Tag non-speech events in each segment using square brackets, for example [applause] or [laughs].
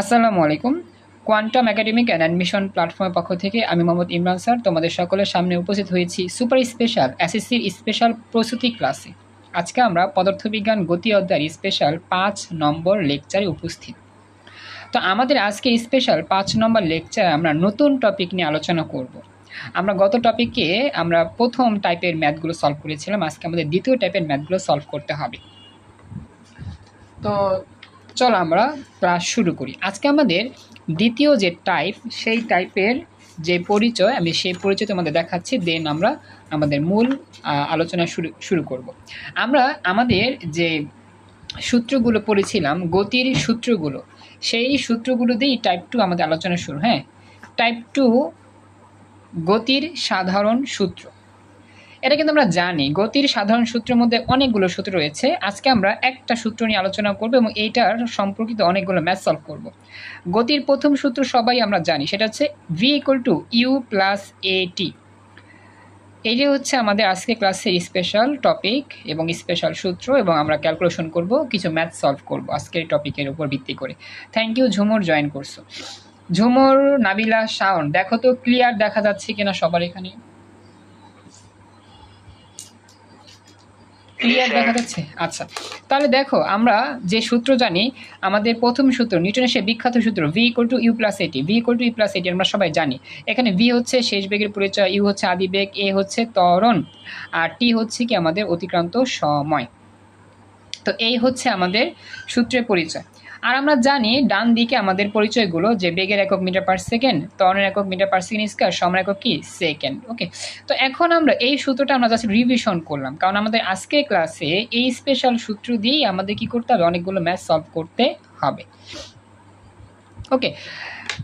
আসসালামু আলাইকুম। Quantum academic and admission প্ল্যাটফর্মের পক্ষ থেকে আমি মোহাম্মদ ইমরান স্যার, তোমাদের সকলের সামনে উপস্থিত হয়েছি সুপার স্পেশাল এসএসসির স্পেশাল প্রস্তুতি ক্লাসে আজকে আমরা পদার্থবিজ্ঞান গতি অধ্যায়ের স্পেশাল পাঁচ নম্বর লেকচারে উপস্থিত। তো আমাদের আজকে স্পেশাল পাঁচ নম্বর লেকচারে আমরা নতুন টপিক নিয়ে আলোচনা করব। আমরা গত টপিকে আমরা প্রথম টাইপের ম্যাথগুলো সলভ করেছিলাম, আজকে আমাদের দ্বিতীয় টাইপের ম্যাথগুলো সলভ করতে হবে। তো চলো আমরা ক্লাস শুরু করি। আজকে আমাদের দ্বিতীয় যে টাইপ সেই টাইপের যে পরিচয়, আমি সেই পরিচয় তোমাদের দেখাচ্ছি দেন আমরা আমাদের মূল আলোচনা শুরু শুরু করব। আমরা আমাদের যে সূত্রগুলো পড়েছিলাম, গতির সূত্রগুলো, সেই সূত্রগুলো দিয়েই টাইপ টু আমাদের আলোচনা শুরু হ্যাঁ? টাইপ টু গতির সাধারণ সূত্র। এটা কিন্তু আমরা জানি। গতির সাধারণ সূত্রের মধ্যে অনেকগুলো সূত্র রয়েছে। আজকে আমরা একটা সূত্র নিয়ে আলোচনা করব এবং এইটার সম্পর্কিত অনেকগুলো ম্যাথ সলভ করব। গতির প্রথম সূত্র সবাই আমরা জানি, সেটা হচ্ছে v equal to u plus a t এইটাই হচ্ছে আমাদের আজকে ক্লাসের স্পেশাল টপিক এবং স্পেশাল সূত্র এবং আমরা ক্যালকুলেশন করব, কিছু ম্যাথ সলভ করব আজকের টপিকের উপর ভিত্তি করে। থ্যাংক ইউ ঝুমুর জয়েন করছ। ঝুমুর, নাবিলা, শাওন, দেখো তো ক্লিয়ার দেখা যাচ্ছে কিনা সবার এখানে। ক্লিয়ার দেখা যাচ্ছে? আচ্ছা। তাহলে দেখো আমরা যে সূত্র জানি আমাদের প্রথম সূত্র নিউটনের সে বিখ্যাত সূত্র v equal to u plus a t v equal to u plus a t আমরা সবাই জানি। এখানে ভি হচ্ছে শেষ বেগের পরিচয় ইউ হচ্ছে আদি বেগ এ হচ্ছে ত্বরণ। আর টি হচ্ছে কি আমাদের অতিক্রান্ত সময়। তো এই হচ্ছে আমাদের সূত্রের পরিচয়। আর আমরা জানি ডান দিকে আমাদের পরিচয়গুলো, যে বেগের একক মিটার পার সেকেন্ড, ত্বরণের একক মিটার পার সেকেন্ড স্কোয়ার সময় একক কি? সেকেন্ড ওকে তো এখন আমরা এই সূত্রটা আমরা জাস্ট রিভিশন করলাম, কারণ আমাদের আজকের ক্লাসে এই স্পেশাল সূত্র দিয়েই আমাদের কি করতে হবে? অনেকগুলো ম্যাথ সলভ করতে হবে। ওকে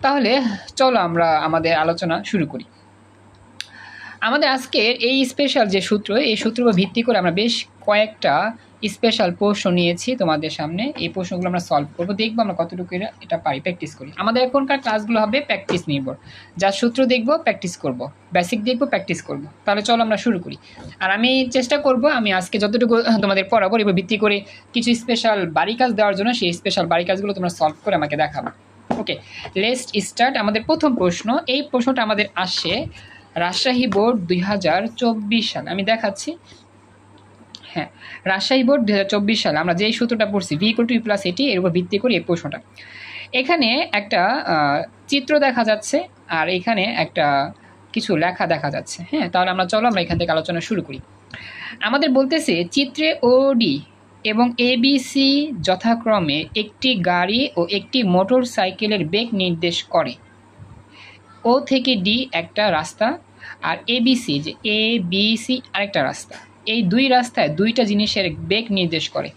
তাহলে চলো আমরা আমাদের আলোচনা শুরু করি। আমাদের আজকের এই স্পেশাল যে সূত্র, এই সূত্র ভিত্তি করে আমরা বেশ কয়েকটা স্পেশাল প্রশ্ন নিয়েছি তোমাদের সামনে। এই প্রশ্নগুলো আমরা সলভ করব। দেখব আমরা কতটুকু এটা পারি প্র্যাকটিস করি। আমাদের এখনকার ক্লাসগুলো হবে প্র্যাকটিস নির্ভর। যা সূত্র দেখব প্র্যাকটিস করব। বেসিক দেখব প্র্যাকটিস করব। তাহলে চলো আমরা শুরু করি। আর আমি চেষ্টা করব, আমি আজকে যতটুকু [laughs] তোমাদের পড়াবো এবার ভিত্তি করে কিছু স্পেশাল বাড়ি কাজ দেওয়ার জন্য সেই স্পেশাল বাড়ি কাজগুলো তোমরা সলভ করে আমাকে দেখাবো। ওকে লেস্ট স্টার্ট আমাদের প্রথম প্রশ্ন। এই প্রশ্নটা আমাদের আসে রাজশাহী বোর্ড দুই হাজার চব্বিশ সাল। আমি দেখাচ্ছি। হ্যাঁ রাজশাহী বোর্ড দু চব্বিশ সালে, আমরা যেই সূত্রটা পড়ছি V equal two plus A T এর উপর ভিত্তি করে এই প্রশ্নটা। এখানে একটা চিত্র দেখা যাচ্ছে, আর এখানে একটা কিছু লেখা দেখা যাচ্ছে। হ্যাঁ তাহলে আমরা চলো, আমরা এখান থেকে আলোচনা শুরু করি। আমাদের বলতেছে, চিত্রে ওডি এবং এবিসি যথাক্রমে একটি গাড়ি ও একটি মোটর সাইকেলের বেগ নির্দেশ করে। ও থেকে ডি একটা রাস্তা, আর এবিসি যে এ বি সি আরেকটা রাস্তা। এই দুই রাস্তায় দুইটা জিনিসের বেগ নির্দেশ করে।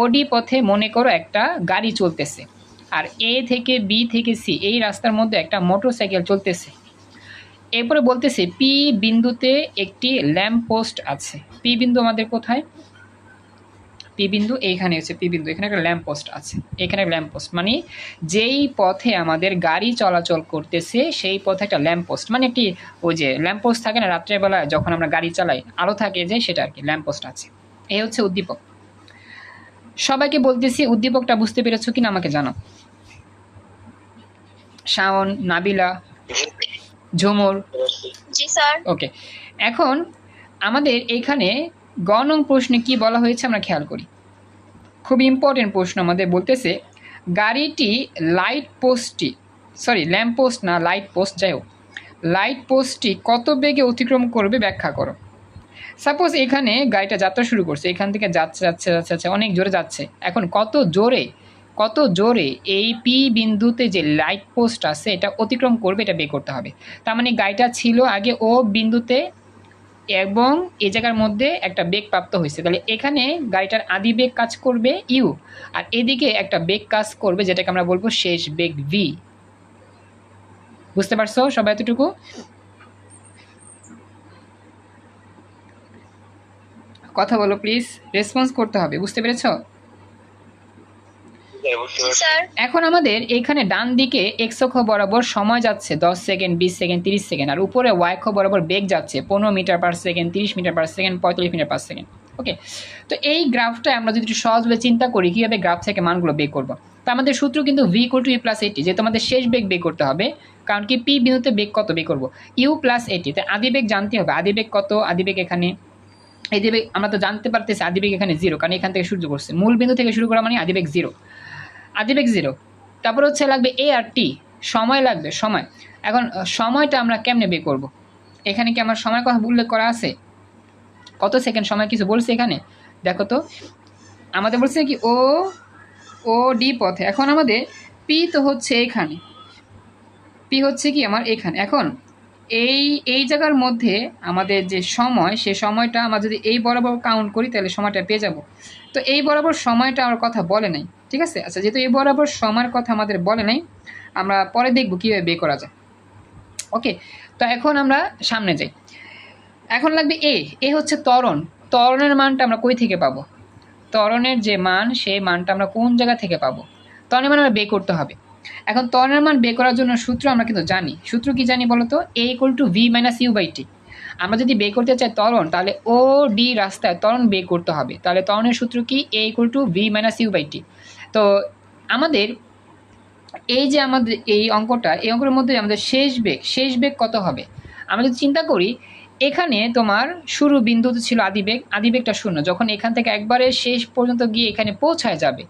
ওডি পথে মনে করো একটা গাড়ি চলতেছে, আর এ থেকে বি থেকে সি এই রাস্তার মধ্যে একটা মোটর সাইকেল চলতেছে। এরপরে বলতেছে পি বিন্দুতে একটি ল্যাম্প পোস্ট আছে। পি বিন্দু আমাদের কোথায়? পি বিন্দু এইখানে হচ্ছে পি বিন্দু এখানে একটা ল্যাম্প পোস্ট আছে। এখানে ল্যাম্প পোস্ট মানে যেই পথে আমাদের গাড়ি চলাচল করতেছে সেই পথে একটা ল্যাম্প পোস্ট মানে একটি ওই যে ল্যাম্প পোস্ট থাকে না রাত্রেবেলায় যখন আমরা গাড়ি চালাই আলো থাকে যে সেটা আর কি ল্যাম্প পোস্ট আছে। এই হচ্ছে উদ্দীপক। সবাইকে বলতেছি উদ্দীপকটা বুঝতে পেরেছ কিনা আমাকে জানো শাওন নাবিলা ঝুমুর। জি স্যার। ওকে এখন আমাদের গণং প্রশ্নে কি বলা হয়েছে আমরা খেয়াল করি। খুব ইম্পর্টেন্ট প্রশ্ন আমাদের বলতেছে, গাড়িটি লাইট পোস্টটি সরি ল্যাম্প পোস্ট না লাইট পোস্ট যাই হোক লাইট পোস্টটি কত বেগে অতিক্রম করবে ব্যাখ্যা করো। সাপোজ এখানে গাড়িটা যাত্রা শুরু করছে, এখান থেকে যাচ্ছে যাচ্ছে যাচ্ছে যাচ্ছে, অনেক জোরে যাচ্ছে। এখন কত জোরে কত জোরে এই পি বিন্দুতে যে লাইট পোস্ট আছে, এটা অতিক্রম করবে, এটা বের করতে হবে। তার মানে গাড়িটা ছিল আগে ও বিন্দুতে এবং এ জায়গার মধ্যে একটা বেগ প্রাপ্ত হয়েছে। তাহলে এখানে গাড়িটার আদি বেগ কাজ করবে ইউ, আর এদিকে একটা বেগ কাজ করবে যেটাকে আমরা বলব শেষ বেগ ভি বুঝতে পারছ সবাই এতটুকু? কথা বলো প্লিজ রেসপন্স করতে হবে, বুঝতে পেরেছ? এখন আমাদের এখানে ডান দিকে এক্স অক্ষ বরাবর সময় যাচ্ছে দশ সেকেন্ড বিশ সেকেন্ড তিরিশ সেকেন্ড আর উপরে ওয়াই অক্ষ বরাবর বেগ যাচ্ছে পনেরো মিটার পার সেকেন্ড তিরিশ মিটার পার সেকেন্ড পঁয়তাল্লিশ মিটার পার সেকেন্ড ওকে? তো এই গ্রাফটা আমরা যদি একটু সহজভাবে চিন্তা করি কীভাবে গ্রাফ থেকে মানগুলো বের করব? তো আমাদের সূত্র কিন্তু v equal to u plus a t যে তোমাদের শেষ বেগ বের করতে হবে কারণ কি পি বিন্দুতে বেগ কত বের করব? ইউ প্লাস এইটি তো আদি বেগ জানতে হবে আদি বেগ কত আদি বেগ এখানে? এই যে আমরা তো জানতে পারতেছি আদিবেগ এখানে জিরো কারণ এখান থেকে শুরু করছে। মূল বিন্দু থেকে শুরু করা মানে আদিবেগ জিরো আদি বেগ জিরো তারপর হচ্ছে লাগবে এ আর টি সময় লাগবে, সময়। এখন সময়টা আমরা কেমনে বের করব? এখানে কি আমার সময় কথা উল্লেখ করা আছে? কত সেকেন্ড সময় কিছু বলছে এখানে? দেখো তো। আমাদের বলছে কি ও ও ডি পথে। এখন আমাদের পি তো হচ্ছে এখানে। পি হচ্ছে কি আমার এখানে। এখন এই এই জায়গার মধ্যে আমাদের যে সময়, সে সময়টা আমরা যদি এই বরাবর কাউন্ট করি, তাহলে সময়টা পেয়ে যাব। তো এই বরাবর সময়টা আমার কথা বলে নাই, ঠিক আছে? আচ্ছা যেহেতু এই বরাবর সময়ের কথা আমাদের বলে নাই, আমরা পরে দেখব কীভাবে বের করা যায়। ওকে, তো এখন আমরা সামনে যাই। এখন লাগবে এ এ হচ্ছে ত্বরণ। ত্বরণের মানটা আমরা কই থেকে পাবো? ত্বরণের যে মান সেই মানটা আমরা কোন জায়গা থেকে পাবো? ত্বরণের মান আমরা বের করতে হবে। এখন ত্বরণের মান বের করার জন্য সূত্র আমরা কিন্তু জানি। সূত্র কি জানি বলো তো? A equal to v minus u by t আমরা যদি বের করতে চাই ত্বরণ, তাহলে ও ডি রাস্তায় ত্বরণ বের করতে হবে। তাহলে ত্বরণের সূত্র কি? A equal to v minus u by t তো আমাদের এই যে আমাদের এই অঙ্কটা, এই অঙ্কের মধ্যে আমাদের শেষ বেগ শেষ বেগ কত হবে? আমরা যদি চিন্তা করি, এখানে তোমার শুরু বিন্দুতে ছিল আদিবেগ আদিবেগটা শূন্য। যখন এখান থেকে একবারে শেষ পর্যন্ত গিয়ে এখানে পৌঁছায় যাবে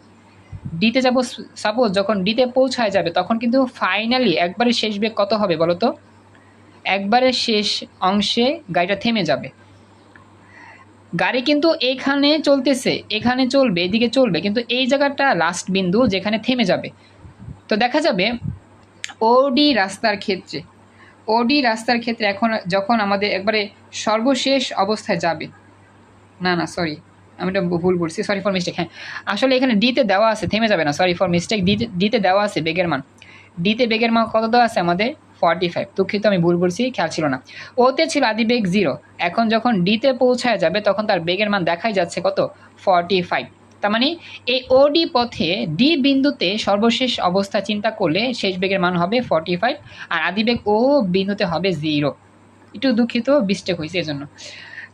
ডিতে যাব সাপোজ যখন ডিতে পৌঁছায় যাবে, তখন কিন্তু ফাইনালি একবারে শেষ বেগ কত হবে বলো তো? একবারে শেষ অংশে গাড়িটা থেমে যাবে। গাড়ি কিন্তু এখানে চলতেছে, এখানে চলবে, এদিকে চলবে, কিন্তু এই জায়গাটা লাস্ট বিন্দু যেখানে থেমে যাবে। তো দেখা যাবে ওডি রাস্তার ক্ষেত্রে ওডি রাস্তার ক্ষেত্রে এখন যখন আমাদের একবারে সর্বশেষ অবস্থায় যাবে, না না সরি আমি এটা ভুল বলছি সরি ফর মিস্টেক হ্যাঁ। আসলে এখানে ডিতে দেওয়া আছে, থেমে যাবে না সরি ফর মিস্টেক ডিতে ডিতে দেওয়া আছে বেগের মান। ডিতে বেগের মান কত দেওয়া আছে আমাদের? ফর্টি ফাইভ দুঃখিত, আমি ভুল বলছি, খেয়াল ছিল না। ওতে ছিল আদি বেগ জিরো এখন যখন ডিতে পৌঁছায় যাবে, তখন তার বেগের মান দেখাই যাচ্ছে কত? ফর্টি ফাইভ তার মানে এই ওডি পথে ডি বিন্দুতে সর্বশেষ অবস্থা চিন্তা করলে শেষ বেগের মান হবে ফর্টি ফাইভ আর আদিবেগ ও বিন্দুতে হবে জিরো একটু দুঃখিত মিস্টেক হয়েছে এজন্য।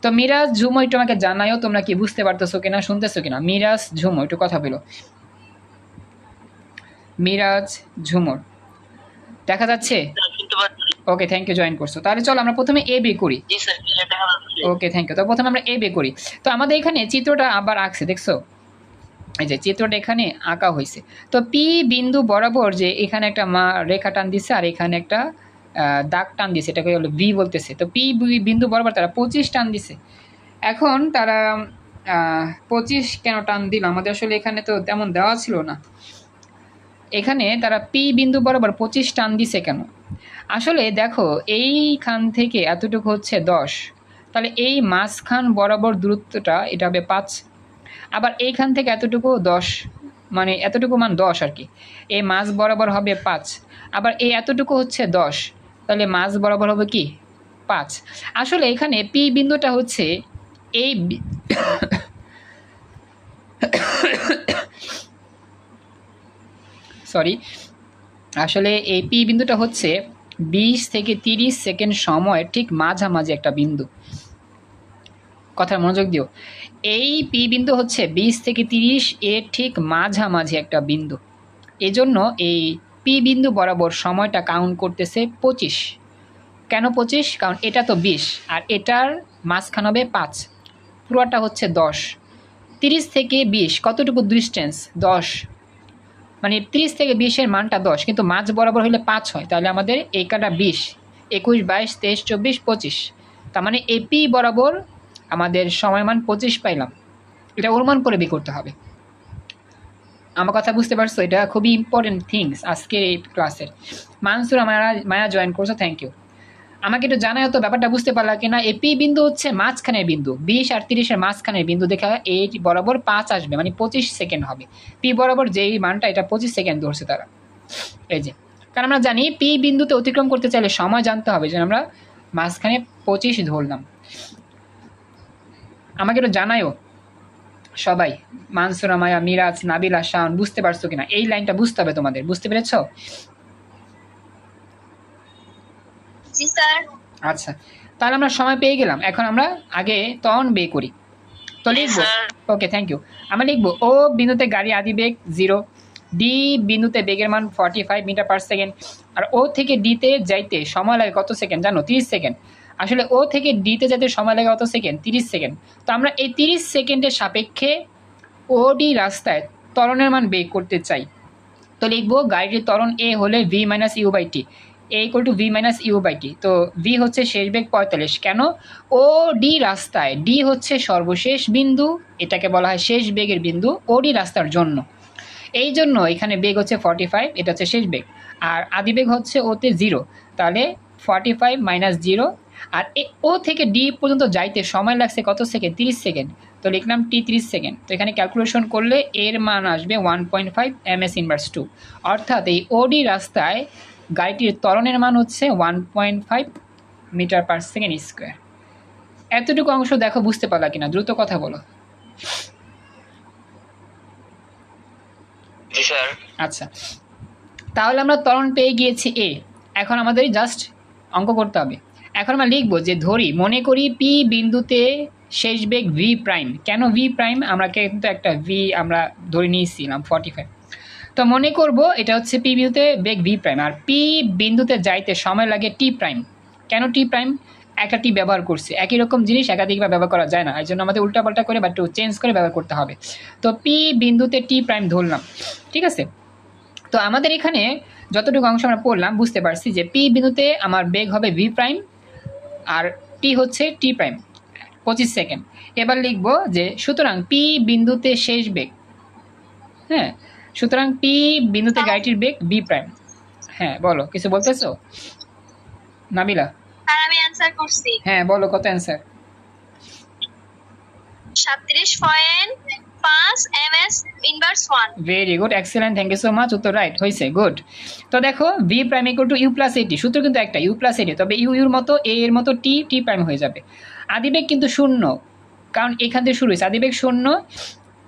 তো মিরাজ ঝুমো একটু আমাকে জানাইও তোমরা কি বুঝতে পারতেছো কিনা শুনতেছো কিনা? মিরাজ ঝুমো একটু কথা বলো। মিরাজ ঝুমর দেখা যাচ্ছে? ওকে থ্যাংক ইউ জয়েন করছ। তাহলে চলো আমরা প্রথমে এ বি করি। ওকে থ্যাংক ইউ তো প্রথমে আমরা এ বে করি। তো আমাদের এখানে চিত্রটা আবার আঁকছে দেখছ? এই যে চিত্রটা এখানে আঁকা হয়েছে। তো পি বিন্দু বরাবর যে এখানে একটা মা রেখা টান দিছে আর এখানে একটা দাগ টান দিয়েছে, এটাকে হলো বি বলতেছে। তো পি বি বিন্দু বরাবর তারা পঁচিশ টান দিছে। এখন তারা পঁচিশ কেন টান দিল? আমাদের আসলে এখানে তো তেমন দেওয়া ছিল না। এখানে তারা পি বিন্দু বরাবর পঁচিশ টান দিছে কেন? আসলে দেখো, এইখান থেকে এতটুকু হচ্ছে দশ। তাহলে এই মাঝখান বরাবর দূরত্বটা এটা হবে পাঁচ। আবার এইখান থেকে এতটুকু দশ। মানে এতটুকু মান দশ আর কি। এই মাছ বরাবর হবে পাঁচ। আবার এই এতটুকু হচ্ছে দশ। তাহলে মাছ বরাবর হবে কি? পাঁচ। আসলে এখানে পি বিন্দুটা হচ্ছে এই সরি। আসলে এই পি বিন্দুটা হচ্ছে বিশ থেকে তিরিশ সেকেন্ড সময় ঠিক মাঝামাঝি একটা বিন্দু। কথার মনোযোগ দিও। এই পি বিন্দু হচ্ছে বিশ থেকে তিরিশ এর ঠিক মাঝামাঝি একটা বিন্দু। এজন্য এই পি বিন্দু বরাবর সময়টা কাউন্ট করতেছে পঁচিশ। কেন পঁচিশ? কারণ এটা তো বিশ, আর এটার মাঝখান হবে পাঁচ। পুরোটা হচ্ছে দশ। তিরিশ থেকে বিশ, কতটুকু ডিস্টেন্স দশ। মানে তিরিশ থেকে বিশের মানটা দশ, কিন্তু মাঝ বরাবর হলে পাঁচ হয়, তাহলে আমাদের এই কাটা বিশ, একুশ, বাইশ, তেইশ, চব্বিশ, পঁচিশ। তার মানে এপি বরাবর আমাদের সময় মান পঁচিশ পাইলাম। এটা অনুমান করে বের করতে হবে। আমার কথা বুঝতে পারছ, এটা খুবই ইম্পর্টেন্ট থিংস আজকের এই ক্লাসের মানসুর, মায়া মায়া জয়েন করছ থ্যাংক ইউ আমাকে একটু জানাই তো, ব্যাপারটা বুঝতে পারলা কিনা? এপি বিন্দু হচ্ছে মাঝখানের বিন্দু, বিশ আর তিরিশের মাঝখানের বিন্দু দেখা এই বরাবর পাঁচ আসবে মানে পঁচিশ সেকেন্ড হবে। পি বরাবর যেই মানটা, এটা পঁচিশ সেকেন্ড ধরছে তারা। এই যে, কারণ আমরা জানি পি বিন্দুতে অতিক্রম করতে চাইলে সময় জানতে হবে যে আমরা মাঝখানে পঁচিশ ধরলাম। আমাকে একটু জানাইও সবাই মানসুরা মায়া মিরাজ নাবিলা শাওন বুঝতে পারছ কিনা? এই লাইনটা বুঝতে হবে তোমাদের বুঝতে পেরেছ? আচ্ছা তাহলে আমরা সময় পেয়ে গেলাম। এখন আমরা আগে তন বে করি। তো লিখব? ওকে থ্যাংক ইউ আমরা লিখব ও বিন্দুতে গাড়ি আদি বেগ জিরো ডি বিন্দুতে বেগের মান forty five metre per second আর ও থেকে ডিতে যাইতে সময় লাগে কত সেকেন্ড জানো তিরিশ সেকেন্ড আসলে ও থেকে ডিতে যেতে সময় লাগে কত সেকেন্ড তিরিশ সেকেন্ড তো আমরা এই তিরিশ সেকেন্ডের সাপেক্ষে ওডি রাস্তায় ত্বরণের মান বের করতে চাই। তো লিখব গাড়িটির ত্বরণ এ হলে v minus u by t a equal to v minus u by t তো ভি হচ্ছে শেষ বেগ পঁয়তাল্লিশ। কেন? ও ডি রাস্তায় ডি হচ্ছে সর্বশেষ বিন্দু, এটাকে বলা হয় শেষ বেগের বিন্দু ও ডি রাস্তার জন্য। এই জন্য এখানে বেগ হচ্ছে ফর্টি ফাইভ এটা হচ্ছে শেষ বেগ। আর আদি বেগ হচ্ছে ওতে জিরো তাহলে ফর্টি ফাইভ মাইনাস জিরো আর এ ও থেকে ডি পর্যন্ত যাইতে সময় লাগছে কত সেকেন্ড তিরিশ সেকেন্ড তো লিখলাম টি তিরিশ সেকেন্ড তো এখানে ক্যালকুলেশন করলে এর মান আসবে one point five m s inverse two অর্থাৎ এই ওডি রাস্তায় গাড়িটির ত্বরণের মান হচ্ছে one point five metre per second square এতটুকু অংশ দেখো বুঝতে পারলা কিনা? দ্রুত কথা বলো। আচ্ছা। তাহলে আমরা ত্বরণ পেয়ে গিয়েছি এ এখন আমাদের জাস্ট অঙ্ক করতে হবে। এখন আমরা লিখব যে ধরি, মনে করি পি বিন্দুতে শেষ বেগ ভি প্রাইম কেন ভি প্রাইম আমরা কিন্তু একটা ভি আমরা ধরে নিয়েছিলাম ফর্টি ফাইভ তো মনে করব এটা হচ্ছে পি বিন্দুতে বেগ ভি প্রাইম আর পি বিন্দুতে যাইতে সময় লাগে টি প্রাইম কেন টি প্রাইম একটা টি ব্যবহার করছে। একই রকম জিনিস একাধিকবার ব্যবহার করা যায় না এই জন্য আমাদের উল্টাপাল্টা করে বা একটু চেঞ্জ করে ব্যবহার করতে হবে। তো পি বিন্দুতে টি প্রাইম ধরলাম, ঠিক আছে? তো আমাদের এখানে যতটুকু অংশ আমরা পড়লাম, বুঝতে পারছি যে পি বিন্দুতে আমার বেগ হবে ভি প্রাইম আর টি হচ্ছে টি প্রাইম পঁচিশ সেকেন্ড এবার লিখব যে সুতরাং পি বিন্দুতে শেষ বেগ। হ্যাঁ সুতরাং পি বিন্দুতে গাড়িটির বেগ বি প্রাইম হ্যাঁ বলো কিছু বলতেছো? নাবিলা। আর আমি অ্যান্সার করছি। হ্যাঁ বলো কত অ্যান্সার সাতত্রিশ পয়েন্ট পাঁচ m s inverse one very good excellent thank you so much উত্তর রাইট হয়েছে গুড তো দেখো v prime equal to u plus a t সূত্র কিন্তু একটা ইউ প্লাস এটি তবে ইউ ইউর মতো এ এর মতো টি টি প্রাইম হয়ে যাবে। আদিবেগ কিন্তু শূন্য, কারণ এখান থেকে শুরু হয়েছে। আদিবেগ শূন্য,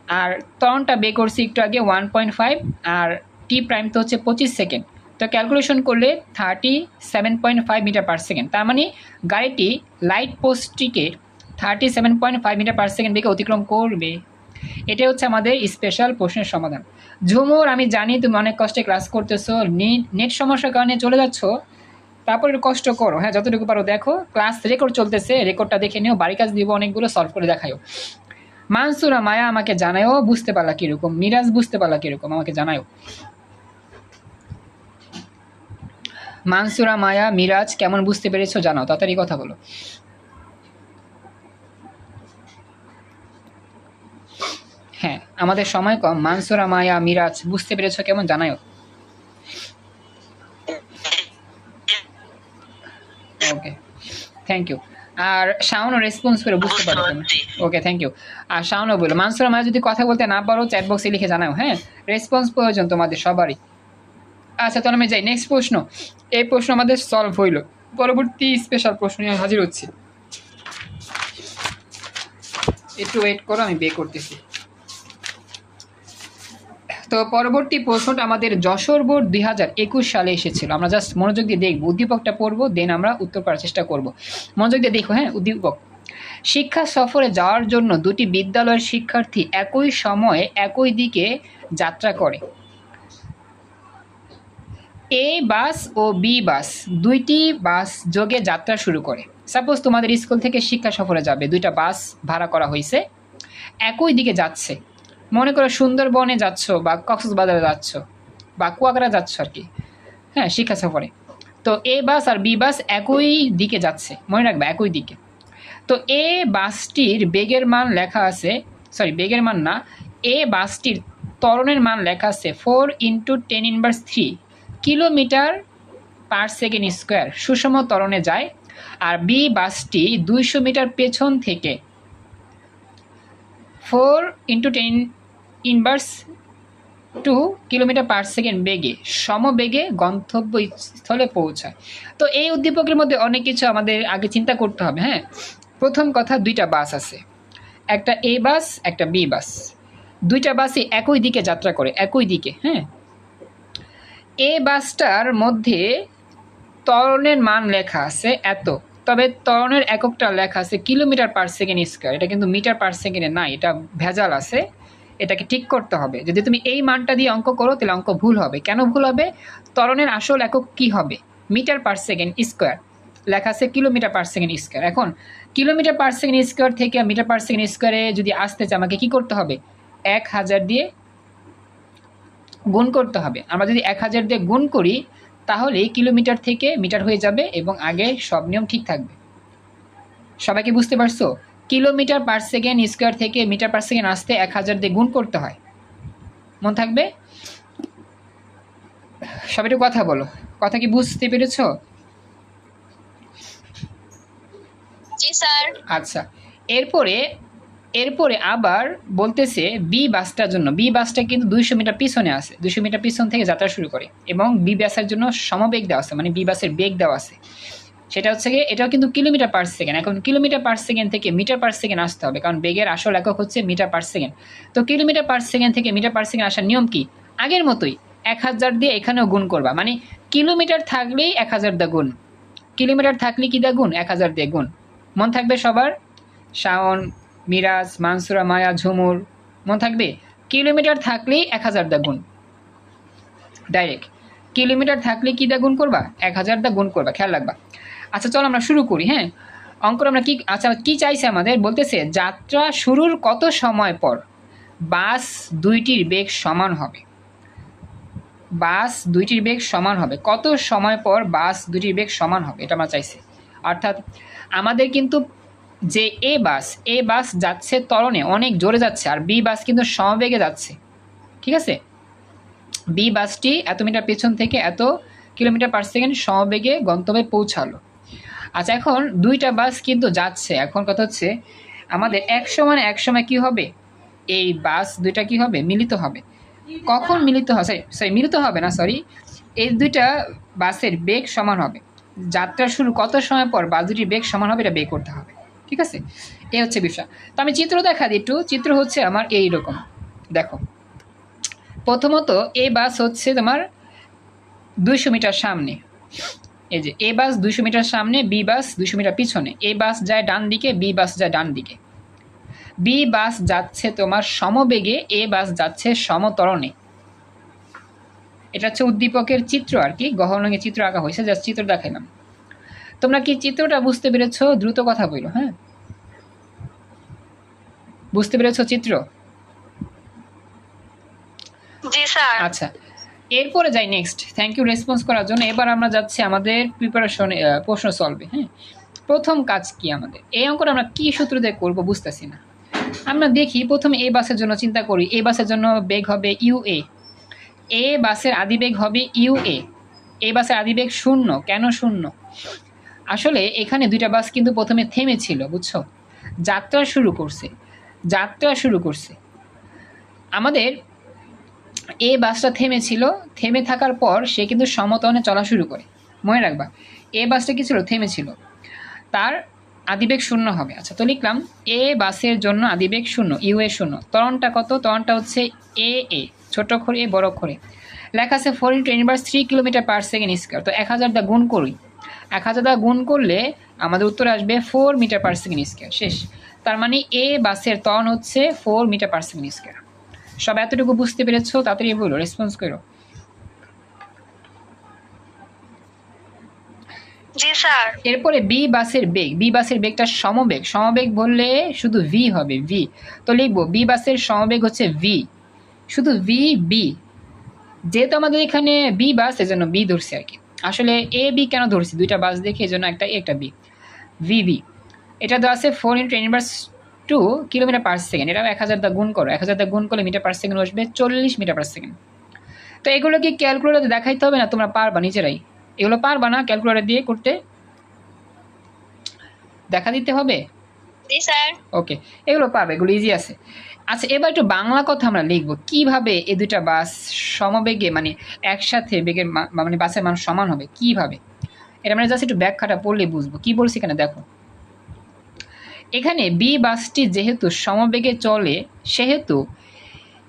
আর ত্বরণটা বে করছি একটু আগে ওয়ান পয়েন্ট ফাইভ আর টি প্রাইম তো হচ্ছে পঁচিশ সেকেন্ড তো ক্যালকুলেশন করলে thirty seven point five metre per second তার মানে গাড়িটি light পোস্টটিকে thirty seven point five metre per second বেগে অতিক্রম করবে। এটাই হচ্ছে আমাদের স্পেশাল প্রশ্নের সমাধান। ঝুমুর, আমি জানি তুমি অনেক কষ্টে ক্লাস করতেছো নেট সমস্যার কারণে চলে যাচ্ছ, তারপর একটু কষ্ট করো। হ্যাঁ যতটুকু পারো দেখো ক্লাস রেকর্ড চলতেছে রেকর্ডটা দেখে নিও বাড়ি কাজ দিব অনেকগুলো সলভ করে দেখায়ও মানসুরা, মায়া আমাকে জানায়ও, বুঝতে পারলা কীরকম। মিরাজ, বুঝতে পারলা কীরকম, আমাকে জানায়ও। মানসুরা, মায়া, মিরাজ, কেমন বুঝতে পেরেছ জানাও, তাড়াতাড়ি কথা বলো। হ্যাঁ আমাদের সময় কম। মানসুরা মায়া মিরাজ বুঝতে পেরেছ কেমন? জানায়ও। ওকে থ্যাংক ইউ আর শাওনও রেসপন্স করে বুঝতে বুঝতে পারো পারছি। ওকে থ্যাংক ইউ আর শাওনও বলো মানসুরা মায়া যদি কথা বলতে না পারো চ্যাট বক্সে লিখে জানাও হ্যাঁ? রেসপন্স প্রয়োজন তোমাদের সবারই। আচ্ছা তাহলে আমি যাই। নেক্সট প্রশ্ন। এই প্রশ্ন আমাদের সলভ হইল। পরবর্তী স্পেশাল প্রশ্ন নিয়ে হাজির হচ্ছি। একটু ওয়েট করো আমি বে করতেছি। তো পরবর্তী প্রশ্নটা আমাদের যশোর বোর্ড দুই হাজার একুশ সালে এসেছিল। আমরা জাস্ট মনোযোগ দিয়ে দেখব, উদ্দীপকটা পড়ব দেন আমরা উত্তর করার চেষ্টা করব। মনোযোগ দিয়ে দেখো হ্যাঁ উদ্দীপক। শিক্ষা সফরে যাওয়ার জন্য দুটি বিদ্যালয়ের শিক্ষার্থী একই সময়ে একই দিকে যাত্রা করে। এ বাস ও বি বাস দুইটি বাস যোগে যাত্রা শুরু করে। সাপোজ তোমাদের স্কুল থেকে শিক্ষা সফরে যাবে, দুইটা বাস ভাড়া করা হয়েছে, একই দিকে যাচ্ছে। মনে করো সুন্দরবনে যাচ্ছ বা কক্সবাজারে যাচ্ছ বা কুয়াকাটা যাচ্ছ আর কি। হ্যাঁ শিক্ষা সফরে। তো এ বাস আর বি বাস একই দিকে যাচ্ছে। মনে রাখবে, একই দিকে। তো এ বাসটির বেগের মান লেখা আছে সরি বেগের মান না, এ বাসটির ত্বরণের মান লেখা আছে four into ten inverse three kilometre per second square সুষম ত্বরণে যায়। আর বি বাসটি দুইশো মিটার পেছন থেকে four into ten inverse two kilometre per second বেগে, সমবেগে গন্তব্য স্থলে পৌঁছায়। তো এই উদ্দীপকের মধ্যে অনেক কিছু আমাদের আগে চিন্তা করতে হবে হ্যাঁ? প্রথম কথা, দুইটা বাস আছে। একটা এ বাস, একটা বি বাস। দুইটা বাসই একই দিকে যাত্রা করে, একই দিকে হ্যাঁ? এ বাসটার মধ্যে ত্বরণের মান লেখা আছে এত, তবে ত্বরণের এককটা লেখা আছে কিলোমিটার পার সেকেন্ড স্কোয়ার। এটা কিন্তু মিটার পার সেকেন্ডে নাই, এটা ভেজাল আছে। এটাকে ঠিক করতে হবে। যদি তুমি এই মানটা দিয়ে অঙ্ক করো, তাহলে অঙ্ক ভুল হবে। কেন ভুল হবে? ত্বরণের আসল একক কি হবে? Metre per second square. লেখা আছে কিলোমিটার পার সেকেন্ড স্কোয়ার। এখন, কিলোমিটার পার সেকেন্ড স্কোয়ার থেকে মিটার পার সেকেন্ড স্কোয়ারে যদি আসতে চাই আমাকে কি করতে হবে? এক হাজার দিয়ে গুণ করতে হবে। আমরা যদি এক হাজার দিয়ে গুণ করি, তাহলে কিলোমিটার থেকে মিটার হয়ে যাবে এবং আগে সব নিয়ম ঠিক থাকবে। সবাইকে বুঝতে পারছ? কিলোমিটার পার সেকেন্ড স্কোয়ার থেকে মিটার পার সেকেন্ড আসতে এক হাজার দিয়ে গুণ করতে হয়। মন থাকবে? সব একটু কথা বলো। কথা কি বুঝতে পেরেছ? জি স্যার। আচ্ছা। এরপরে এরপরে আবার বলতেছে বি বাসটার জন্য। বি বাসটা কিন্তু দুইশো মিটার পিছনে আছে। দুইশো মিটার পিছন থেকে যাত্রা শুরু করে এবং বি বাসের জন্য সমবেগ দেওয়া আছে। মানে বি বাসের বেগ দেওয়া আছে। সেটা হচ্ছে গিয়ে, এটাও কিন্তু কিলোমিটার পার সেকেন্ড এখন কিলোমিটার পার সেকেন্ড থেকে মিটার পার সেকেন্ড আসতে হবে, কারণ বেগের আসল একক হচ্ছে মিটার পার সেকেন্ড তো কিলোমিটার পার সেকেন্ড থেকে মিটার পার সেকেন্ড আসার নিয়ম কি? আগের মতোই এক হাজার দিয়ে এখানেও গুণ করবা। মানে কিলোমিটার থাকলেই এক হাজার দা গুণ। কিলোমিটার থাকলে কি দা গুণ? এক হাজার দিয়ে গুণ। মন থাকবে সবার? শাওন, মিরাজ, মানসুরা, মায়া, ঝুমুর, মন থাকবে? কিলোমিটার থাকলেই এক হাজার দা গুণ। ডাইরেক্ট কিলোমিটার থাকলে কি দা গুণ করবা? এক হাজার দা গুণ করবা। খেয়াল রাখবা। আচ্ছা চলো আমরা শুরু করি হ্যাঁ? অঙ্কর আমরা কি আচ্ছা কি চাইছে আমাদের? বলতেছে, যাত্রা শুরুর কত সময় পর বাস দুইটির বেগ সমান হবে? বাস দুইটির বেগ সমান হবে। কত সময় পর বাস দুইটির বেগ সমান হবে? এটা আমরা চাইছি। অর্থাৎ, আমাদের কিন্তু যে এ বাস এ বাস যাচ্ছে ত্বরণে অনেক জোরে যাচ্ছে, আর বি বাস কিন্তু সমবেগে যাচ্ছে। ঠিক আছে? বি বাসটি এত মিটার পেছন থেকে এত কিলোমিটার পার সেকেন্ড সমবেগে গন্তব্যে পৌঁছালো। আচ্ছা এখন দুইটা বাস কিন্তু যাচ্ছে। এখন কথা হচ্ছে, আমাদের এক সময় এক সময় কি হবে? এই বাস দুইটা কি হবে? মিলিত হবে। কখন মিলিত হবে? সরি, মিলিত হবে না, সরি। এই দুইটা বাসের বেগ সমান হবে। যাত্রা শুরু কত সময় পর বাস দুটির বেগ সমান হবে, এটা বের করতে হবে। ঠিক আছে? এই হচ্ছে বিষয়। তো আমি চিত্র দেখা দিই একটু। চিত্র হচ্ছে আমার এই রকম। দেখো, প্রথমত এই বাস হচ্ছে তোমার দুইশো মিটার সামনে। এই যে এ বাস দুইশো মিটার সামনে বি বাস দুশো মিটার পিছনে। এ বাস যায় ডান দিকে বি বাস যায় ডান দিকে। বি বাস যাচ্ছে তোমার সমবেগে এ বাস যাচ্ছে সমতরণে। এটা হচ্ছে উদ্দীপকের চিত্র আর কি গহন রঙের চিত্র আঁকা হয়েছে যা চিত্র দেখাইলাম তোমরা কি চিত্রটা বুঝতে পেরেছ? দ্রুত কথা বলো হ্যাঁ? বুঝতে পেরেছ চিত্র? আচ্ছা এরপরে যাই নেক্সট থ্যাংক ইউ রেসপন্স করার জন্য। এবার আমরা যাচ্ছি আমাদের প্রিপারেশন প্রশ্ন সলভে হ্যাঁ? প্রথম কাজ কি আমাদের? এই অঙ্কটা আমরা কী সূত্র দিয়ে করব বুঝতেছি না। আমরা দেখি, প্রথমে এ বাসের জন্য চিন্তা করি। এ বাসের জন্য বেগ হবে ইউ এ এ বাসের আদিবেগ হবে ইউ এ এ বাসের আদিবেগ শূন্য। কেন শূন্য? আসলে এখানে দুইটা বাস কিন্তু প্রথমে থেমেছিল, বুঝছ? যাত্রা শুরু করছে। যাত্রা শুরু করছে। আমাদের এ বাসটা থেমেছিল। থেমে থাকার পর সে কিন্তু সমতনে চলা শুরু করে। মনে রাখবা এ বাসটা কি ছিল? থেমেছিল। তার আদিবেগ শূন্য হবে। আচ্ছা তো লিখলাম, এ বাসের জন্য আদিবেগ শূন্য, ইউ এ শূন্য। তরণটা কত? ত্বরণটা হচ্ছে এ এ, ছোট অক্ষরে এ বড় অক্ষরে লেখা আছে four into inverse three kilometre per second square তো এক হাজার দা গুণ করি। এক হাজার দা গুণ করলে আমাদের উত্তর আসবে four metre per second square শেষ। তার মানে এ বাসের তন হচ্ছে four metre per second square সব এতটুকু বুঝতে পেরেছ তাড়াতাড়ি বলো রেসপন্স করো। জি স্যার। এরপরে বি বাসের বেগ বি বাসের বেগটা সমবেগ। সমবেগ বললে শুধু ভি হবে ভি তো লিখব বি বাসের সমবেগ হচ্ছে ভি শুধু ভি বি যেহেতু আমাদের এখানে বি বাস এজন্য বি ধরছি আর কি। আসলে এ বি কেন ধরছি? দুইটা বাস দেখে এজন্য একটা এ একটা বি ভি ভি এটা তো আছে four into inverse two kilometre per second এটা এক হাজার দা গুণ করো। এক হাজার দা গুণ করলে মিটার পার সেকেন্ড আসবে চল্লিশ মিটার পার সেকেন্ড তো এগুলো কি ক্যালকুলেটার দেখাইতে হবে না তোমরা পারবা নিজেরাই। এগুলো পারবা না ক্যালকুলেটার দিয়ে করতে দেখা দিতে হবে? ওকে এগুলো পারবে এগুলো ইজি আছে। আচ্ছা এবার একটু বাংলা কথা আমরা লিখব। কীভাবে এই দুইটা বাস সমবেগে মানে একসাথে বেগের মানে বাসের মানুষ সমান হবে? কীভাবে? এটা মানে জাস্ট একটু ব্যাখ্যাটা পড়লে বুঝব। কি বলছি কেন দেখো। এখানে বি বাসটি যেহেতু সমবেগে চলে, সেহেতু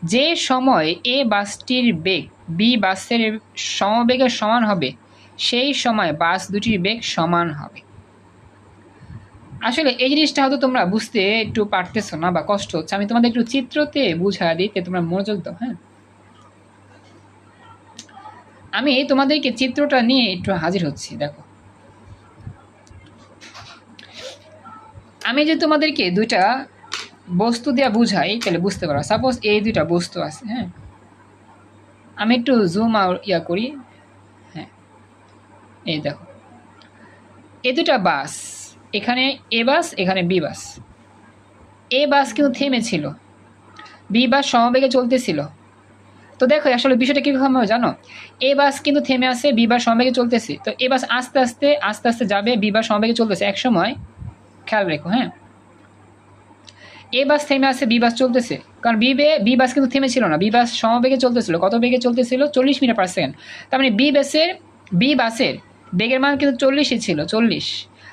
যে সময় এ বাসটির বেগ বি বাসের সমবেগের সমান হবে, সেই সময় বাস দুটির বেগ সমান হবে। আসলে এই জিনিসটা হয়তো তোমরা বুঝতে একটু পারতেছো না বা কষ্ট হচ্ছে। আমি তোমাদের একটু চিত্রতে বুঝা দিতে তোমরা মনোযোগ দাও হ্যাঁ? আমি তোমাদেরকে চিত্রটা নিয়ে একটু হাজির হচ্ছি, দেখো। আমি যে তোমাদেরকে দুইটা বস্তু দেওয়া বুঝাই, তাহলে বুঝতে পারো। সাপোজ এই দুইটা বস্তু আছে হ্যাঁ? আমি একটু জুম ইয়া করি হ্যাঁ? এই দেখো। এ দুটা বাস, এখানে এ বাস, এখানে বি বাস। এ বাস কিন্তু থেমেছিল। বি বাস সমবেগে চলতেছিল। তো দেখো, আসলে বিষয়টা কীরকম জানো? এ বাস কিন্তু থেমে আছে, বি বাস সমবেগে চলতেছে। তো এ বাস আস্তে আস্তে আস্তে আস্তে যাবে, বি বাস সমবেগে চলতেছে। এক সময় খেয়াল রেখো হ্যাঁ? এ বাস থেমে আছে বি বাস চলতেছে। কারণ বি বে বি বাস কিন্তু থেমেছিল না। বি বাস সমবেগে চলতেছিল। কত বেগে চলতেছিল? চল্লিশ মিটার পার সেকেন্ড তার মানে বি বাসের বি বাসের বেগের মান কিন্তু চল্লিশই ছিল, চল্লিশ।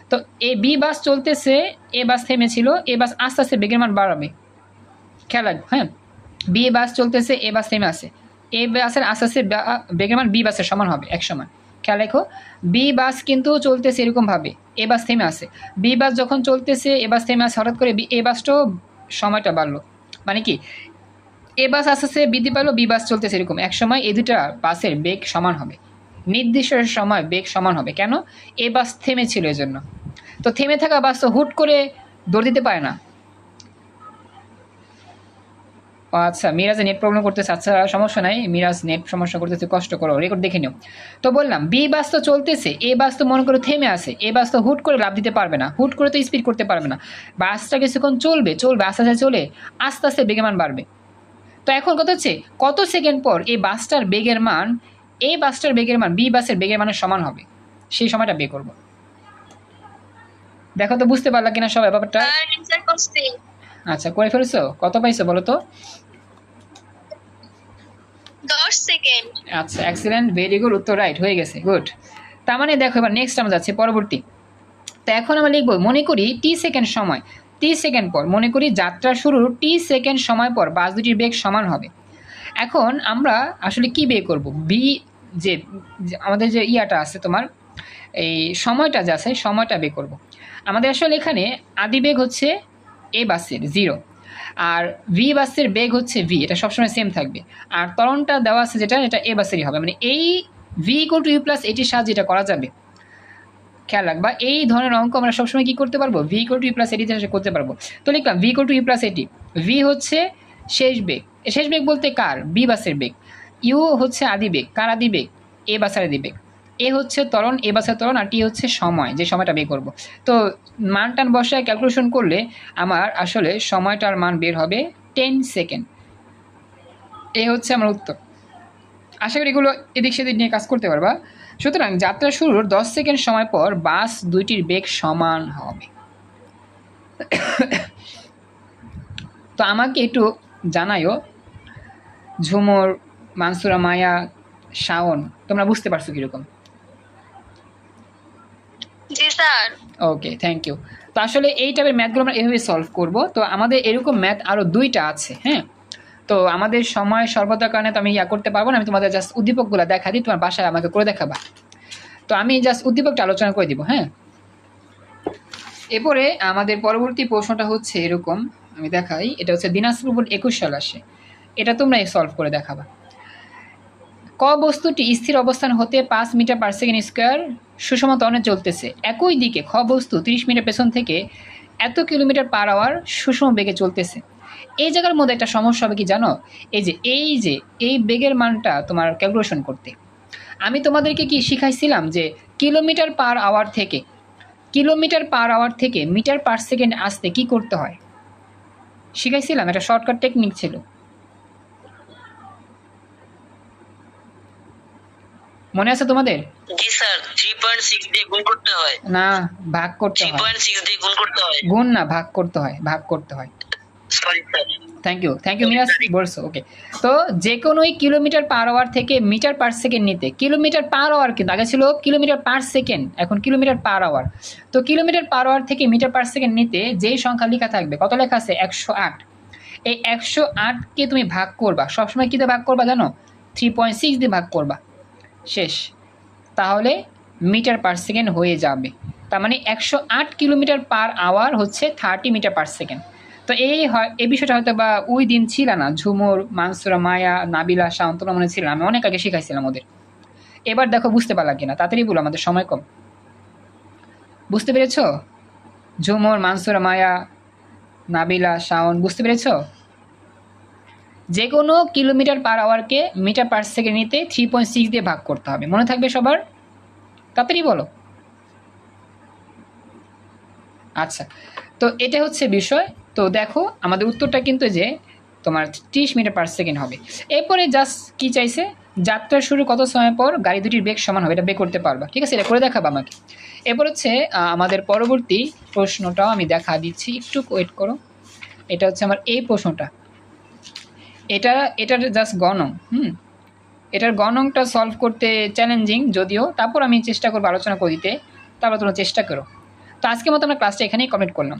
তো এ বি বাস চলতেছে এ বাস থেমেছিল এ বাস আস্তে আস্তে বেগের মান বাড়াবে। খেয়াল রাখব হ্যাঁ? বি বাস চলতেছে এ বাস থেমে আছে। এ বাসের আস্তে আস্তে বেগের মান বি বাসের সমান হবে, এক সমান। খেয়াল রেখো বি বাস কিন্তু চলতেছে এরকমভাবে এ বাস থেমে আসে বি বাস যখন চলতেছে এ বাস থেমে আসে হঠাৎ করে বি- এ বাসটাও সময়টা বাড়লো। মানে কি এ বাস আস্তে আস্তে বৃদ্ধি পেল বি বাস চলতেছে এরকম। এক সময় এই দুটা বাসের বেগ সমান হবে। নির্দিষ্ট সময় বেগ সমান হবে। কেন? এ বাস থেমেছিল এজন্য। তো থেমে থাকা বাস তো হুট করে দৌড় দিতে পারে না ও আচ্ছা মিরাজে নেট প্রবলেম করতেছে আচ্ছা সমস্যা নাই, মিরাজ নেট সমস্যা করতেছে, কষ্ট করো রেকর্ড দেখে নিও। তো বললাম বি বাস তো চলতেছে এ বাস তো মনে করো থেমে আছে এ বাস তো হুট করে লাভ দিতে পারবে না, হুট করে তো স্পিড করতে পারবে না। বাসটা কিছুক্ষণ চলবে চলবে, আস্তে আস্তে চলে, আস্তে আস্তে বেগের মান বাড়বে। তো এখন কথা হচ্ছে, কত সেকেন্ড পর এই বাসটার বেগের মান, এই বাসটার বেগের মান বি বাসের বেগের মানের সমান হবে? সেই সময়টা বে করব। দেখো তো, বুঝতে পারলা কিনা সবাই ব্যাপারটা? আচ্ছা করে ফেলছো? কত পাইছো বলো তো? দশ সেকেন্ড। আচ্ছা এক্সিলেন্ট ভেরি গুড উত্তর রাইট হয়ে গেছে গুড তার মানে দেখো এবার নেক্সট আমরা যাচ্ছি পরবর্তী। তো এখন আমরা লিখব মনে করি টি সেকেন্ড সময়। টি সেকেন্ড পর মনে করি যাত্রা শুরুর টি সেকেন্ড সময় পর বাস দুটির বেগ সমান হবে। এখন আমরা আসলে কি বের করব? বি যে আমাদের যে ইয়াটা আছে তোমার এই সময়টা যে আছে সময়টা বের করব। আমাদের আসলে এখানে আদি বেগ হচ্ছে এ বাসের জিরো আর ভি বাসের বেগ হচ্ছে ভি এটা সবসময় সেম থাকবে। আর ত্বরণটা দেওয়া আছে যেটা, এটা এ বাসেরই হবে। মানে এই v equal to u plus এটির সাহায্যে এটা করা যাবে। খেয়াল রাখবা, এই ধরনের অঙ্ক আমরা সবসময় কি করতে পারব? V equal to u plus a t করতে পারব। তো লিখলাম v equal to u plus a t v হচ্ছে শেষ বেগ। শেষ বেগ বলতে কার? বি বাসের বেগ। ইউ হচ্ছে আদি বেগ। কার আদি বেগ? এ বাসের আদি বেগ। এ হচ্ছে ত্বরণ, এ বাসের ত্বরণ, আর টি হচ্ছে সময়, যে সময়টা বের করব। তো মান টান বসায় ক্যালকুলেশন করলে আমার আসলে সময়টার মান বের হবে টেন সেকেন্ড এ হচ্ছে আমার উত্তর। আশা করি এগুলো এদিক সেদিক নিয়ে কাজ করতে পারবা। সুতরাং যাত্রা শুরুর দশ সেকেন্ড সময় পর বাস দুইটির বেগ সমান হবে। তো আমাকে একটু জানাইও ঝুমুর, মানসুরা মায়া, শাওন, তোমরা বুঝতে পারছ কীরকম? জি, স্যার। ওকে থ্যাংক ইউ তো আসলে এই টাইপের ম্যাথগুলো আমরা এভাবে সলভ করব। তো আমাদের এরকম ম্যাথ আরও দুইটা আছে হ্যাঁ? তো আমাদের সময় স্বল্পতার কারণে তো আমি ইয়া করতে পারব না, আমি তোমাদের জাস্ট উদ্দীপকগুলো দেখা দিই, তোমার বাসায় আমাকে করে দেখাবা। তো আমি জাস্ট উদ্দীপকটা আলোচনা করে দিব হ্যাঁ? এরপরে আমাদের পরবর্তী প্রশ্নটা হচ্ছে এরকম, আমি দেখাই, এটা হচ্ছে দিনাজপুর বোর্ড একুশ সাল আসে। এটা তোমরা সলভ করে দেখাবা। ক বস্তুটি স্থির অবস্থান হতে পাঁচ মিটার পার সেকেন্ড স্কোয়ার সুষম ত্বরণে চলতেছে একই দিকে খ বস্তু তিরিশ মিটার পেছন থেকে এত কিলোমিটার পার আওয়ার সুষম বেগে চলতেছে। এই জায়গার মধ্যে একটা সমস্যা হবে কি জানো? এই যে এই যে, এই বেগের মানটা তোমার ক্যালকুলেশন করতে। আমি তোমাদেরকে কি শিখাইছিলাম যে কিলোমিটার পার আওয়ার থেকে, কিলোমিটার পার আওয়ার থেকে মিটার পার সেকেন্ড আসতে কি করতে হয়? শিখাইছিলাম, একটা শর্টকাট টেকনিক ছিল। মনে আছে তোমাদের? জি স্যার থ্রি পয়েন্ট সিক্স দিয়ে গুণ করতে হয়। না ভাগ করতে হয়। পয়েন্ট সিক্স দিয়ে গুণ করতে হয়। গুণ না ভাগ করতে হয় ভাগ করতে হয়। Sorry sir thank you thank you Miraj বলছো ওকে তো যে কোনোই কিলোমিটার পার আওয়ার থেকে মিটার পার সেকেন্ড নিতে। কিলোমিটার পার আওয়ার কিন্তু আগে ছিল কিলোমিটার পার সেকেন্ড এখন কিলোমিটার পার আওয়ার তো কিলোমিটার পার আওয়ার থেকে মিটার পার সেকেন্ড নিতে যেই সংখ্যা লেখা থাকবে কত লেখা আছে? একশো আট। এই একশো আটকে তুমি ভাগ করবা। সবসময় কী দিয়ে ভাগ করবা জানো? থ্রি পয়েন্ট সিক্স দিয়ে ভাগ করবা। শেষ। তাহলে মিটার পার সেকেন্ড হয়ে যাবে। তার মানে একশো আট কিলোমিটার পার আওয়ার হচ্ছে থার্টি মিটার পার সেকেন্ড। তো এই হয়, এই বিষয়টা হয়তো বা ওই দিন ছিল না। ঝুমুর, মানসুরা, মায়া, নাবিলা শান্তনা মনে ছিল। আমি অনেক আগে শিখাইছিলাম ওদের। এবার দেখো, বুঝতে পারলাম কিনা? তাড়াতাড়ি বলো, আমাদের সময় কম। বুঝতে পেরেছ? ঝুমুর, মানসুরা, মায়া, নাবিলা, শাওন, বুঝতে পেরেছ? যে কোনো কিলোমিটার পার আওয়ারকে মিটার পার সেকেন্ড নিতে থ্রি পয়েন্ট সিক্স দিয়ে ভাগ করতে হবে। মনে থাকবে সবার? তাড়াতাড়ি বলো। আচ্ছা তো এটা হচ্ছে বিষয়। তো দেখো, আমাদের উত্তরটা কিন্তু যে তোমার ত্রিশ মিটার পার সেকেন্ড হবে। এরপরে জাস্ট কি চাইছে? যাত্রা শুরু কত সময় পর গাড়ি দুটির বেগ সমান হবে, এটা বের করতে পারবা। ঠিক আছে? এটা করে দেখাবো আমাকে। এরপর হচ্ছে আমাদের পরবর্তী প্রশ্নটাও আমি দেখা দিচ্ছি। একটু ওয়েট করো। এটা হচ্ছে আমার এই প্রশ্নটা। এটা, এটার জাস্ট গণং, হুম? এটার গণংটা সলভ করতে চ্যালেঞ্জিং যদিও, তারপর আমি চেষ্টা করব আলোচনা করে দিতে তারপর তোমরা চেষ্টা করো। তো আজকের মতো আমরা ক্লাসটা এখানেই কমপ্লিট করলাম।